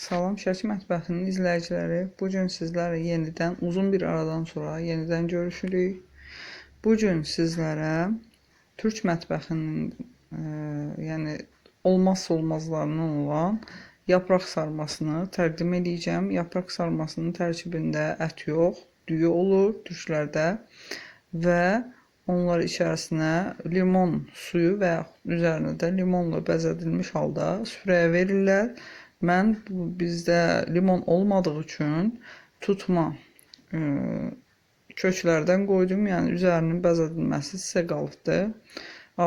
Salam Şəki mətbəxinin izləyiciləri. Bu gün sizlərlə yenidən uzun bir aradan sonra yenidən görüşürük. Bu gün sizlərə türk mətbəxinin e, yəni olmazsa olmazlarından olan yapraq sarmasını təqdim edəcəm. Yapraq sarmasının tərkibində ət yox, düyü olur türklərdə və onlar içərisinə limon suyu və yaxud üzərinə də limonla bəzədilmiş halda süfrəyə verirlər. Mən bizdə limon olmadığı üçün tutma e, köklərdən qoydum. Yəni üzərinin bəzədilməsi sizə qalıbdı.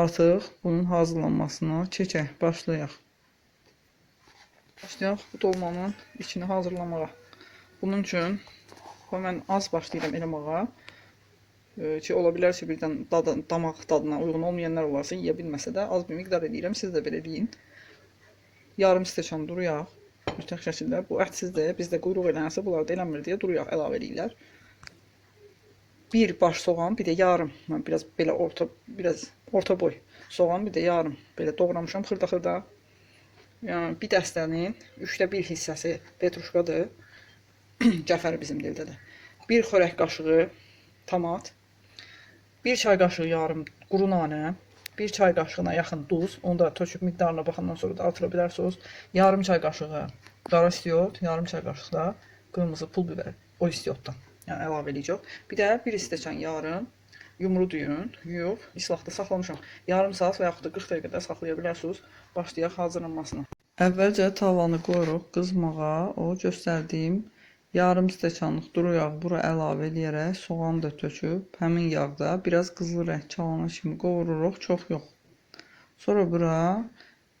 Artıq bunun hazırlanmasına keçək, başlayaq. Başlayaq bu dolmanın içini hazırlamağa. Bunun üçün mən az başlayıram eləməyə. E, ki ola bilər ki, birdən dadı, damaq dadına uyğun olmayanlar olarsa yeyə bilməsə də az bir miqdar edirəm. Siz də belə deyin. Yarım stəkan duru yağ mütləq şəkildə. Bu ətsizdir. Bizdə quyruq elənsə bunlar da eləmir deyə duru yağ əlavə eləyirlər. Bir baş soğan, bir də yarım, mən biraz belə orta, biraz orta boy soğan, bir də yarım belə doğramışam xırda-xırda. Yəni bir dəstənin 3də 1 hissəsi petruşkadır. Cəfər bizim dildədir. Bir xörək qaşığı tomat, bir çay qaşığı yarım quru nanə, bir çay qaşığına yaxın duz, onu da töküb miqdarına baxandan sonra da artıra bilərsiniz. Yarım çay qaşığı qara istiot, yarım çay qaşığı da qırmızı pul biber, o istiotdan. Yəni əlavə edəcək. Bir də bir stəkan yarım yumru düyün yuyub islaqda saxlamışam. Yarım saat və yaxud da 40 dəqiqə qədər saxlaya bilərsiniz. Başlayaq hazırlanmasına. Əvvəlcə tavanı qoyuruq qızmağa. O göstərdiyim yarım stəkanlıq duru yağı bura əlavə edərək soğanı da töküb həmin yağda biraz qızıl rəng çalana kimi qovururuq, çox yox. Sonra bura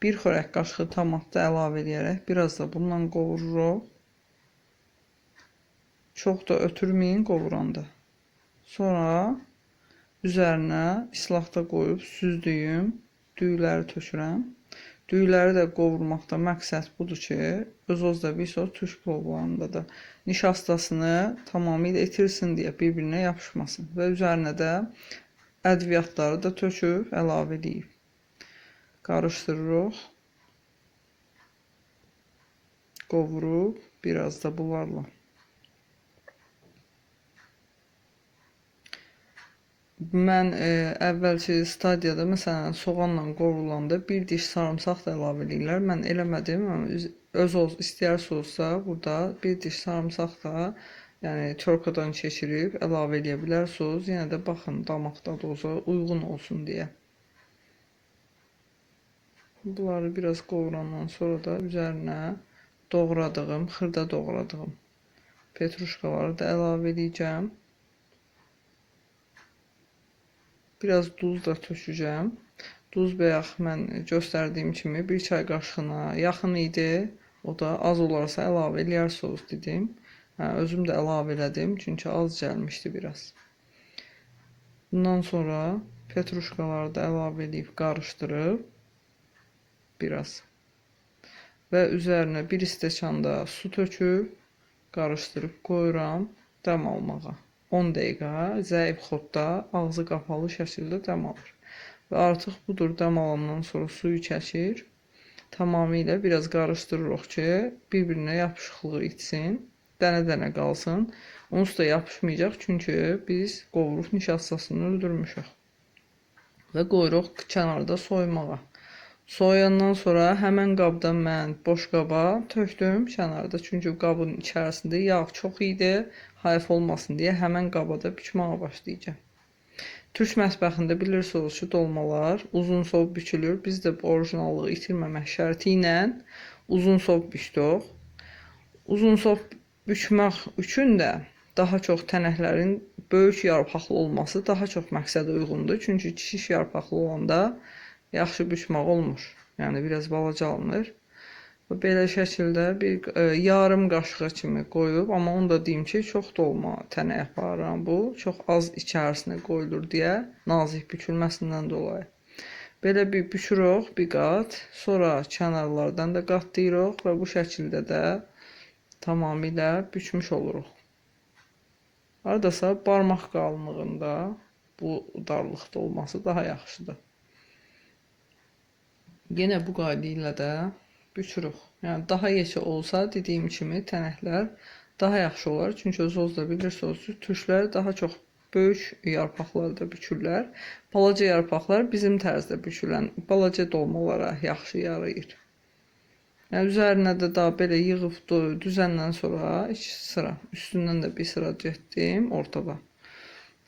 bir xörək qaşığı tomat da əlavə edərək biraz da bundan qovururuq. Çox da ötürməyin qovuranda. Sonra üzərinə islaqda qoyub süzdüyüm düyüləri tökürəm. Düyüləri də qovurmaqda məqsəd budur ki, öz-özdə bir söz türk plovlarında da nişastasını tamamilə itirsin deyə bir-birinə yapışmasın və üzərinə də ədviyyatları da töküb əlavə edib. Qarışdırırıq. Qovurub biraz da bunlarla. Mən e, əvvəlki stadiyada məsələn soğanla qovurulanda bir diş sarımsaq da əlavə edirlər. Mən eləmədim, amma öz istəyirsizsə burada bir diş sarımsaq da yəni çorkadan keçirib əlavə edə bilərsiniz. Yenə də baxın damaq dadıza uyğun olsun deyə. Bunları biraz qovurandan sonra da üzərinə doğradığım, xırda doğradığım petruşkaları da əlavə edəcəm. Biraz duz da tökəcəm. Duz bayaq mən göstərdiyim kimi bir çay qaşığına yaxın idi. O da az olarsa əlavə eləyərsiniz dedim. Hə, özüm də əlavə elədim çünki az gəlmişdi biraz. Bundan sonra petruşkaları da əlavə edib qarışdırıb biraz və üzərinə bir stəkan da su töküb qarışdırıb qoyuram dəm almağa. 10 dəqiqə zəif xodda ağzı qapalı şəkildə dəm alır. Və artıq budur dəm alandan sonra suyu çəkir. Tamamilə biraz qarışdırırıq ki, bir-birinə yapışıqlığı itsin, dənə-dənə qalsın. Onsuz da yapışmayacaq çünki biz qovurub nişastasını öldürmüşük. Və qoyuruq kənarda soymağa. Soyandan sonra həmən qabdan mən boş qaba tökdüm kənarda. Çünki qabın içərisində yağ çox idi. Hayf olmasın deyə həmən qaba da bükməyə başlayacağam. Türk mətbəxində bilirsiniz ki, dolmalar uzun sov bükülür. Biz də orijinallığı itirməmək şərti ilə uzun sov bükdük. Uzun sov bükmək üçün də daha çox tənəklərin böyük yarpaqlı olması daha çox məqsədə uyğundur. Çünki kiçik yarpaqlı olanda yaxşı bükmək olmur. Yəni biraz balaca alınır. Belə şəkildə bir e, yarım qaşığı kimi qoyub, amma onu da deyim ki, çox dolma tənə aparıram bu. Çox az içərisinə qoyulur deyə nazik bükülməsindən dolayı. Belə bir bükürük bir qat, sonra kənarlardan da qatlayırıq və bu şəkildə də tamamilə bükmüş oluruq. Hardasa barmaq qalınlığında bu darlıqda olması daha yaxşıdır. Yenə bu qayda ilə də bükürük. Yəni daha yeşə olsa, dediyim kimi tənəklər daha yaxşı olar. Çünki zozda bilirsiniz, türklər daha çox böyük yarpaqlarda bükürlər. Balaca yarpaqlar bizim tərzdə bükülən balaca dolmalara yaxşı yarayır. Yəni üzərinə də daha belə yığıb düzəndən sonra iki sıra, üstündən də bir sıra getdim ortada.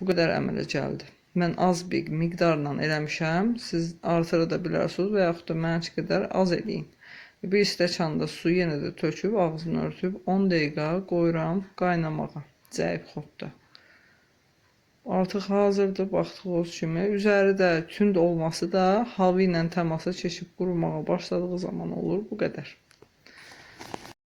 Bu qədər əmələ gəldi. Mən az bir miqdarla eləmişəm. Siz artıra da bilərsiniz və yaxud da mənimki qədər az eləyin. Bir stəkan da su yenə də töküb ağzını örtüb 10 dəqiqə qoyuram qaynamağa zəif xodda. Artıq hazırdır baxdığınız kimi. Üzəri də tünd olması da hava ilə təmasa keçib qurumağa başladığı zaman olur. Bu qədər.